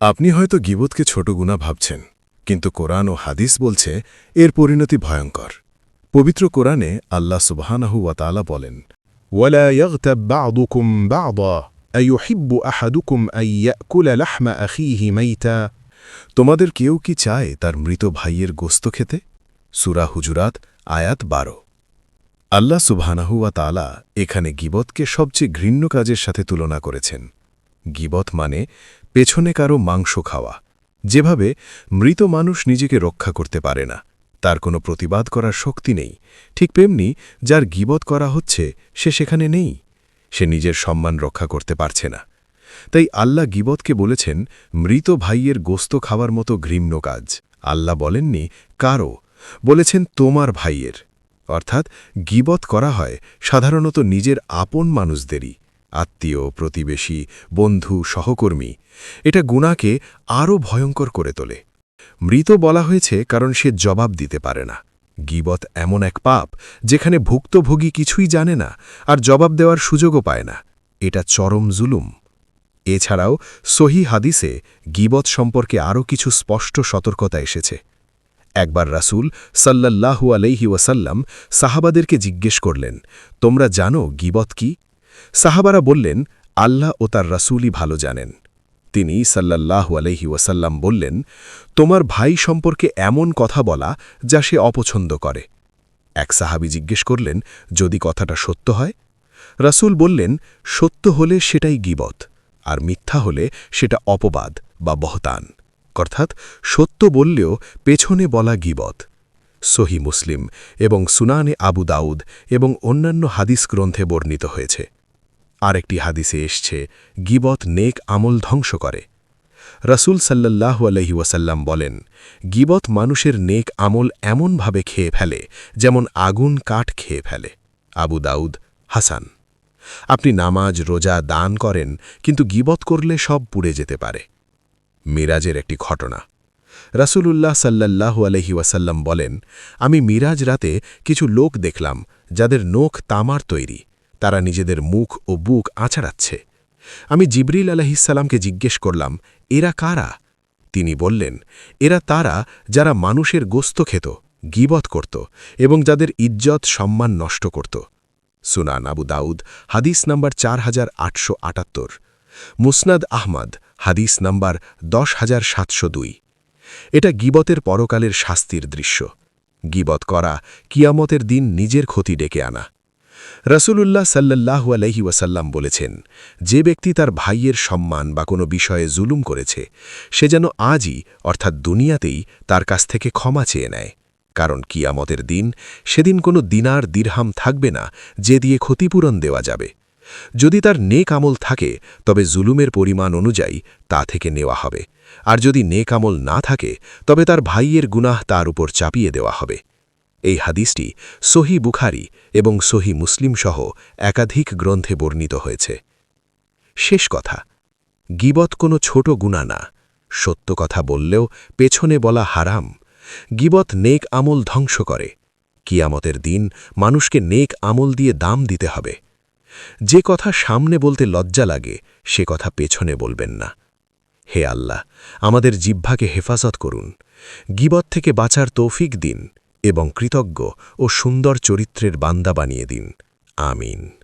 আপনি হয়তো গিবতকে ছোট গুণা ভাবছেন কিন্তু কোরআন ও হাদিস বলছে এর পরিণতি ভয়ঙ্কর পবিত্র কোরআনে আল্লাহ সুবহানাহু ওয়াতালা বলেন ولا يغتب بعضكم بعضا أيحب أحدكم أن يأكل لحم أخيه ميتا তোমাদের কেউ কি চায় তার মৃত ভাইয়ের গোস্ত খেতে সুরা হুজুরাত আয়াত বারো আল্লাহ সুবহানাহু ওয়া তাআলা এখানে গিবতকে সবচেয়ে ঘৃণ্য কাজের সাথে তুলনা করেছেন গিবত মানে পেছনে কারও মাংস খাওয়া। যেভাবে মৃত মানুষ নিজেকে রক্ষা করতে পারে না, তার কোনো প্রতিবাদ করার শক্তি নেই। ঠিক তেমনি যার গিবত করা হচ্ছে, সে সেখানে নেই। সে নিজের সম্মান রক্ষা করতে পারছে না। তাই আল্লাহ গিবতকে বলেছেন, মৃত ভাইয়ের গোস্ত খাওয়ার মতো ঘৃণ্য কাজ। আল্লাহ বলেননি কারও বলেছেন, তোমার ভাইয়ের। অর্থাৎ গিবত করা হয় সাধারণত নিজের আপন মানুষদেরই। আত্মীয়, প্রতিবেশী, বন্ধু, সহকর্মী, এটা গুণাকে আরও ভয়ঙ্কর করে তোলে। মৃত বলা হয়েছে কারণ সে জবাব দিতে পারে না। গিবত এমন এক পাপ যেখানে ভুক্তভোগী কিছুই জানে না আর জবাব দেওয়ার সুযোগও পায় না। এটা চরম জুলুম। এছাড়াও সহি হাদিসে গিবত সম্পর্কে আরও কিছু স্পষ্ট সতর্কতা এসেছে। একবার রাসূল সাল্লাল্লাহু আলাইহি ওয়াসাল্লাম সাহাবাদেরকে জিজ্ঞেস করলেন, তোমরা জানো গিবত কি? সাহাবারা বললেন, আল্লাহ ও তার রাসূলই ভালো জানেন। তিনি সাল্লাল্লাহু আলাইহি ওয়াসাল্লাম বললেন, তোমার ভাই সম্পর্কে এমন কথা বলা যা সে অপছন্দ করে। এক সাহাবি জিজ্ঞেস করলেন, যদি কথাটা সত্য হয়? রাসূল বললেন, সত্য হলে সেটাই গিবত, আর মিথ্যা হলে সেটা অপবাদ বা বহতান। অর্থাৎ, সত্য বললেও পেছনে বলা গিবত। সহি মুসলিম এবং সুনানে আবু দাউদ এবং অন্যান্য হাদিস গ্রন্থে বর্ণিত হয়েছে। আরেকটি হাদিসে এসছে, গিবত নেক আমল ধ্বংস করে। রাসূল সাল্লাল্লাহু আলহি ওয়াসাল্লাম বলেন, গিবত মানুষের নেক আমল এমনভাবে খেয়ে ফেলে যেমন আগুন কাঠ খেয়ে ফেলে। আবু দাউদ, হাসান। আপনি নামাজ, রোজা দান করেন, কিন্তু গিবত করলে সব পুড়ে যেতে পারে। মিরাজের একটি ঘটনা। রাসূলুল্লাহ সাল্লাল্লাহু আলহি ওয়াসাল্লাম বলেন, আমি মিরাজ রাতে কিছু লোক দেখলাম, যাদের নোখ তামার তৈরি। তারা নিজেদের মুখ ও বুক আছাড়াচ্ছে। আমি জিবরিল আলহিসাল্লামকে জিজ্ঞেস করলাম, এরা কারা? তিনি বললেন, এরা তারা যারা মানুষের গোস্ত খেত, গিবত করত এবং যাদের ইজ্জত সম্মান নষ্ট করত। সুনান আবু দাউদ, হাদিস নম্বর চার হাজার আটশো আটাত্তর। মুসনাদ আহমদ, হাদিস নম্বর দশ হাজার সাতশো দুই। এটা গিবতের পরকালের শাস্তির দৃশ্য। গিবত করা কিয়ামতের দিন নিজের ক্ষতি ডেকে আনা। রসুলুল্লাহ সাল্লাহু আলহি ওয়াসাল্লাম বলেছেন, যে ব্যক্তি তার ভাইয়ের সম্মান বা কোনো বিষয়ে জুলুম করেছে, সে যেন আজই, অর্থাৎ দুনিয়াতেই, তার কাছ থেকে ক্ষমা চেয়ে নেয়। কারণ কিয়ামতের দিন, সেদিন কোনো দিনার দিরহাম থাকবে না, যে দিয়ে ক্ষতিপূরণ দেওয়া যাবে। যদি তার নেক আমল থাকে, তবে জুলুমের পরিমাণ অনুযায়ী তা থেকে নেওয়া হবে। আর যদি নেক আমল না থাকে, তবে তার ভাইয়ের গুনাহ তার উপর চাপিয়ে দেওয়া হবে। এই হাদিসটি সহি বুখারি এবং সহি মুসলিম সহ একাধিক গ্রন্থে বর্ণিত হয়েছে। শেষ কথা, গিবত কোনো ছোট গুণা না। সত্য কথা বললেও পেছনে বলা হারাম। গিবত নেক আমল ধ্বংস করে। কিয়ামতের দিন মানুষকে নেক আমল দিয়ে দাম দিতে হবে। যে কথা সামনে বলতে লজ্জা লাগে, সে কথা পেছনে বলবেন না। হে আল্লাহ, আমাদের জিহ্বাকে হেফাজত করুন। গিবত থেকে বাঁচার তৌফিক দিন। এবং কৃতজ্ঞ ও সুন্দর চরিত্রের বান্দা বানিয়ে দিন। আমিন।